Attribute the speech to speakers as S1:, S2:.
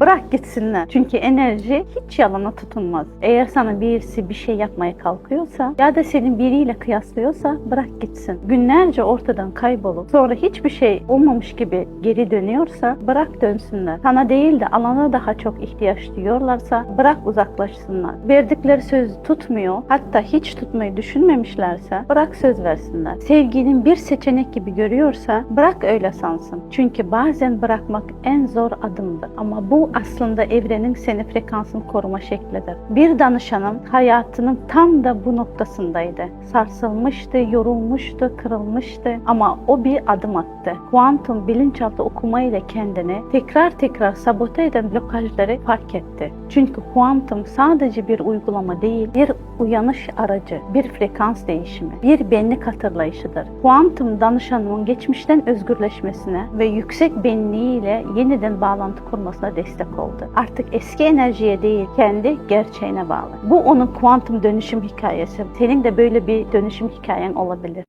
S1: Bırak gitsinler. Çünkü enerji hiç yalana tutunmaz. Eğer sana birisi bir şey yapmaya kalkıyorsa ya da senin biriyle kıyaslıyorsa bırak gitsin. Günlerce ortadan kaybolup sonra hiçbir şey olmamış gibi geri dönüyorsa bırak dönsünler. Sana değil de alana daha çok ihtiyaç duyuyorlarsa bırak uzaklaşsınlar. Verdikleri sözü tutmuyor hatta hiç tutmayı düşünmemişlerse bırak söz versinler. Sevginin bir seçenek gibi görüyorsa bırak öyle sansın. Çünkü bazen bırakmak en zor adımdır. Ama bu aslında evrenin seni frekansını koruma şeklidir. Bir danışanım hayatının tam da bu noktasındaydı. Sarsılmıştı, yorulmuştu, kırılmıştı ama o bir adım attı. Kuantum bilinçaltı okumayla kendini tekrar tekrar sabote eden blokajları fark etti. Çünkü kuantum sadece bir uygulama değil, bir uyanış aracı, bir frekans değişimi, bir benlik hatırlayışıdır. Kuantum danışanımın geçmişten özgürleşmesine ve yüksek benliğiyle yeniden bağlantı kurmasına destek oldu. Artık eski enerjiye değil, kendi gerçeğine bağlı. Bu onun kuantum dönüşüm hikayesi. Senin de böyle bir dönüşüm hikayen olabilir.